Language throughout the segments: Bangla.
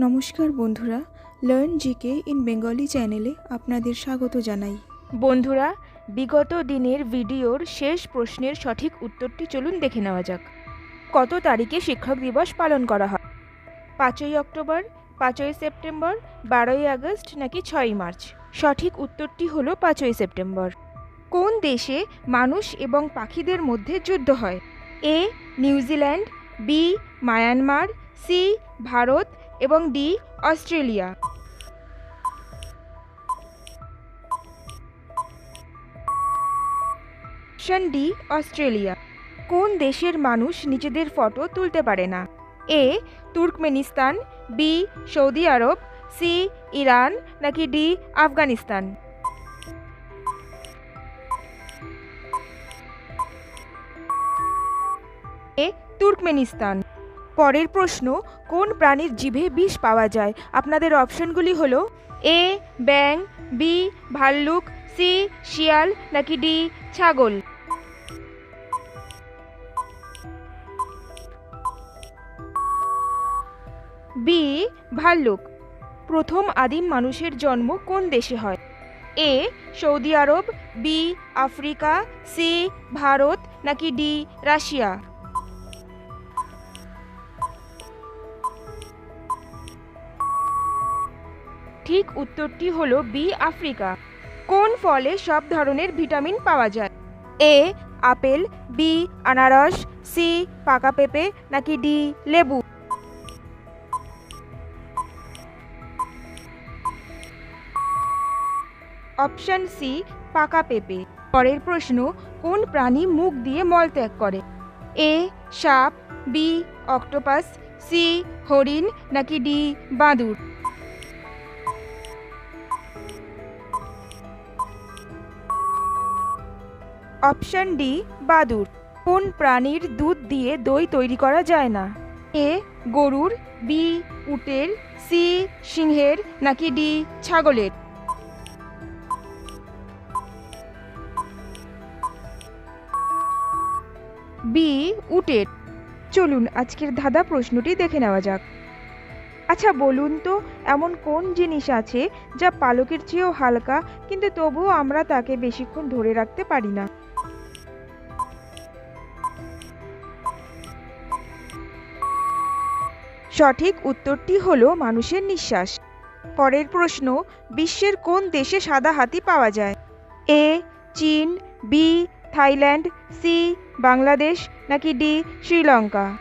নমস্কার বন্ধুরা লার্ন জিকে ইন বেঙ্গলি চ্যানেলে আপনাদের স্বাগত জানাই। বন্ধুরা, বিগত দিনের ভিডিওর শেষ প্রশ্নের সঠিক উত্তরটি চলুন দেখে নেওয়া যাক। কত তারিখে শিক্ষক দিবস পালন করা হয়? পাঁচই অক্টোবর, পাঁচই সেপ্টেম্বর, বারোই আগস্ট নাকি ছয়ই মার্চ? সঠিক উত্তরটি হলো পাঁচই সেপ্টেম্বর। কোন দেশে মানুষ এবং পাখিদের মধ্যে যুদ্ধ হয়? A, New Zealand, B, Myanmar, C, Bharat এবং D, Australia. Option D Australia. কোন দেশের মানুষ নিজেদের ফটো তুলতে পারে না? A Turkmenistan. B Saudi Arab. C Iran. নাকি ডি আফগানিস্তান? A Turkmenistan. পরের প্রশ্ন, কোন প্রাণীর জিভে বিষ পাওয়া যায়? আপনাদের অপশনগুলি হল এ ব্যাং বি, ভাল্লুক, সি, শিয়াল, নাকি ডি, ছাগল। বি, ভাল্লুক। প্রথম আদিম মানুষের জন্ম কোন দেশে হয়? A, Saudi Arab, B, Africa, C, Bharat, নাকি ডি, রাশিয়া? ঠিক উত্তরটি হলো বি, আফ্রিকা। কোন ফলে সব ধরনের ভিটামিন পাওয়া যায়? এ, আপেল, বি, আনারস, সি, পাকা পেঁপে, নাকি ডি, লেবু? অপশন সি, পাকা পেঁপে। পরের প্রশ্ন, কোন প্রাণী মুখ দিয়ে মল ত্যাগ করে? এ, সাপ, বি, অক্টোপাস, সি, হরিণ, নাকি ডি বাদুড় অপশন ডি, বাদুড়। কোন প্রাণীর দুধ দিয়ে দই তৈরি করা যায় না? এ, গরুর, বি, উটের, সি, সিংহের, নাকি ডি, ছাগলের? বি, উটের। চলুন, আজকের ধাঁধা প্রশ্নটি দেখে নেওয়া যাক। আচ্ছা বলুন তো, এমন কোন জিনিস আছে যা পালকের চেয়েও হালকা, কিন্তু তবুও আমরা তাকে বেশিক্ষণ ধরে রাখতে পারি না? সঠিক উত্তরটি হল মানুষের নিঃশ্বাস। পরের প্রশ্ন, বিশ্বের কোন দেশে সাদা হাতি পাওয়া যায়? এ, চীন, বি, থাইল্যান্ড, সি, বাংলাদেশ, নাকি D, Sri Lanka?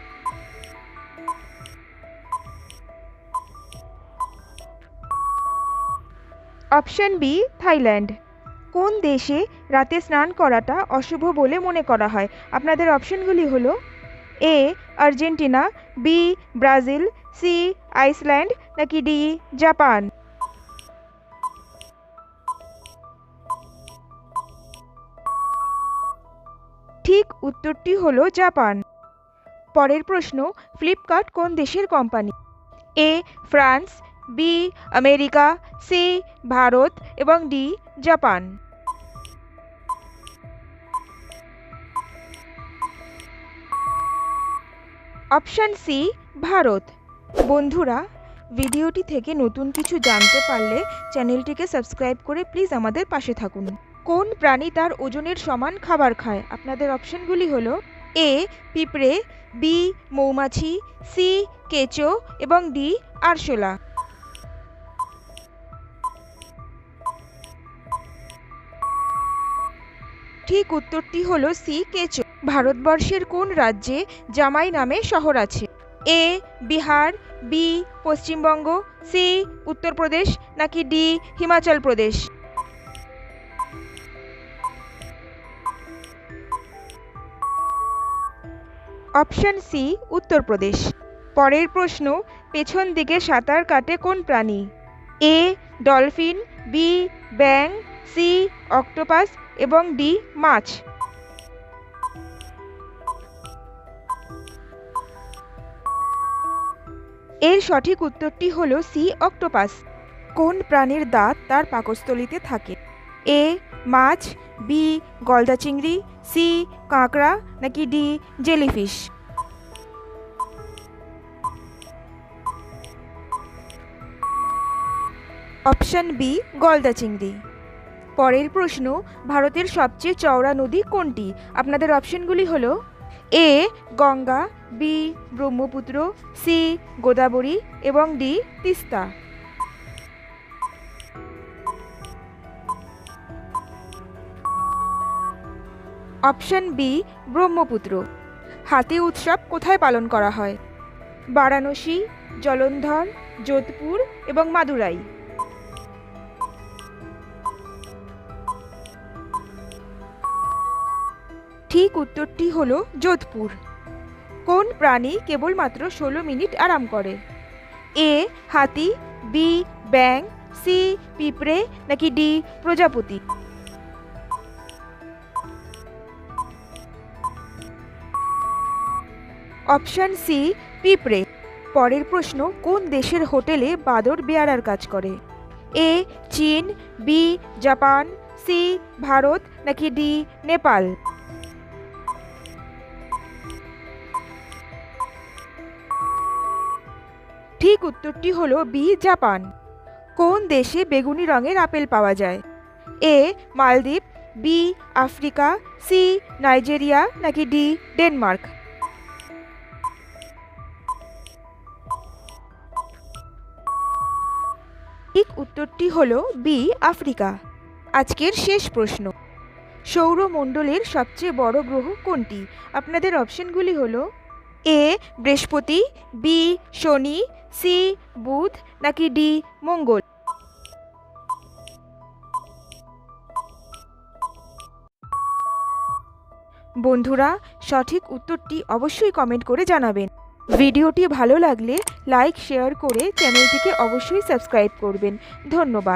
Option B, Thailand. কোন দেশে রাতে স্নান করাটা অশুভ বলে মনে করা হয়? আপনাদের অপশনগুলি হলো, A, Argentina B Brazil C Iceland নাকি ডি জাপান ঠিক উত্তরটি হলো জাপান। পরের প্রশ্ন, ফ্লিপকার্ট কোন দেশের company? A France B America C Bharat এবং D Japan. Option C, Bharat. বন্ধুরা, ভিডিওটি থেকে নতুন কিছু জানতে পারলে চ্যানেলটিকে সাবস্ক্রাইব করে প্লিজ আমাদের পাশে থাকুন। কোন প্রাণী তার ওজনের সমান খাবার খায়? আপনাদের অপশানগুলি হলো এ, পিঁপড়ে, বি, মৌমাছি, সি, কেঁচো এবং ডি, আরশোলা। ঠিক উত্তরটি হল সি, কেঁচো। ভারতবর্ষের কোন রাজ্যে জামাই নামে শহর আছে? A, Bihar, B, Paschimbanga, C, Uttar Pradesh, নাকি D, Himachal Pradesh? Option C, Uttar Pradesh. পরের প্রশ্ন, পেছন দিকে সাঁতার কাটে কোন প্রাণী? এ, ডলফিন, বি ব্যাং সি, অক্টোপাস এবং ডি, মাছ। এর সঠিক উত্তরটি হল সি, অক্টোপাস। কোন প্রাণীর দাঁত তার পাকস্থলিতে থাকে? এ, মাছ, বি, গলদা চিংড়ি, সি, কাঁকড়া, নাকি ডি, জেলিফিশ? অপশন বি, গলদা চিংড়ি। পরের প্রশ্ন, ভারতের সবচেয়ে চওড়া নদী কোনটি? আপনাদের অপশনগুলি হলো A, Ganga, B, Brahmaputra, C, Godavari এবং D, Teesta. Option B, Brahmaputra. হাতি উৎসব কোথায় পালন করা হয়? বারাণসী, জলন্ধর, যোধপুর এবং মাদুরাই। ঠিক উত্তরটি হল যোধপুর। কোন প্রাণী কেবলমাত্র ষোলো মিনিট আরাম করে? এ, হাতি, বি ব্যাং সি, পিঁপড়ে, নাকি ডি, প্রজাপতি? অপশান সি, পিঁপড়ে। পরের প্রশ্ন, কোন দেশের হোটেলে বাদর বেয়ারার কাজ করে? এ, চীন, বি, জাপান, সি, ভারত, নাকি ডি, নেপাল? ঠিক উত্তরটি হলো বি, জাপান। কোন দেশে বেগুনি রঙের আপেল পাওয়া যায়? A, Maldives, B, Africa, C, Nigeria, নাকি ডি, ডেনমার্ক? ঠিক উত্তরটি হল বি, আফ্রিকা। আজকের শেষ প্রশ্ন। সৌরমণ্ডলের সবচেয়ে বড় গ্রহ কোনটি? আপনাদের অপশনগুলি হলো এ, বৃহস্পতি, বি, শনি, সি, বুধ, নাকি ডি, মঙ্গল? বন্ধুরা, সঠিক উত্তরটি অবশ্যই কমেন্ট করে জানাবেন। ভিডিওটি ভালো লাগলে লাইক, শেয়ার করে চ্যানেলটিকে অবশ্যই সাবস্ক্রাইব করবেন। ধন্যবাদ।